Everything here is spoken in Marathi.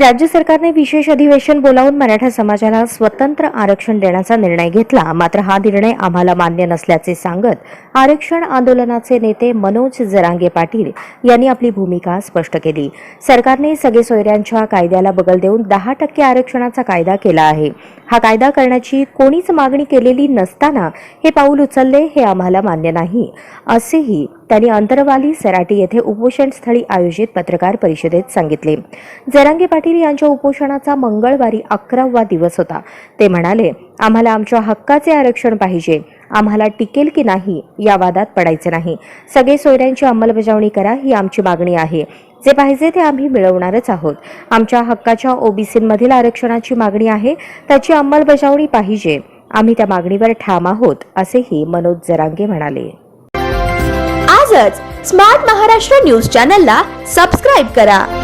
राज्य सरकारने विशेष अधिवेशन बोलावून मराठा समाजाला स्वतंत्र आरक्षण देण्याचा निर्णय घेतला. मात्र हा निर्णय आम्हाला मान्य नसल्याचे सांगत आरक्षण आंदोलनाचे नेते मनोज जरांगे पाटील यांनी आपली भूमिका स्पष्ट केली. सरकारने सगळे सोयऱ्यांच्या कायद्याला बगल देऊन दहा टक्के आरक्षणाचा कायदा केला आहे. हा कायदा करण्याची कोणीच मागणी केलेली नसताना हे पाऊल उचलले हे आम्हाला मान्य नाही. असेही त्यांनी अंतरवाली सराटी येथे उपोषण स्थळी आयोजित पत्रकार परिषदेत सांगितले. जरांगे पाटील यांच्या उपोषणाचा मंगळवारी अकरावा दिवस होता. ते म्हणाले आम्हाला आमच्या हक्काचे आरक्षण पाहिजे. आम्हाला टिकेल की नाही या वादात पडायचे नाही. सगळे सोयऱ्यांची अंमलबजावणी करा ही आमची मागणी आहे. जे पाहिजे ते आम्ही मिळवणारच आहोत. आमच्या हक्काच्या ओबीसीमधील आरक्षणाची मागणी आहे त्याची अंमलबजावणी पाहिजे. आम्ही त्या मागणीवर ठाम आहोत असेही मनोज जरांगे म्हणाले. आजच स्मार्ट महाराष्ट्र न्यूज चॅनलला सबस्क्राईब करा.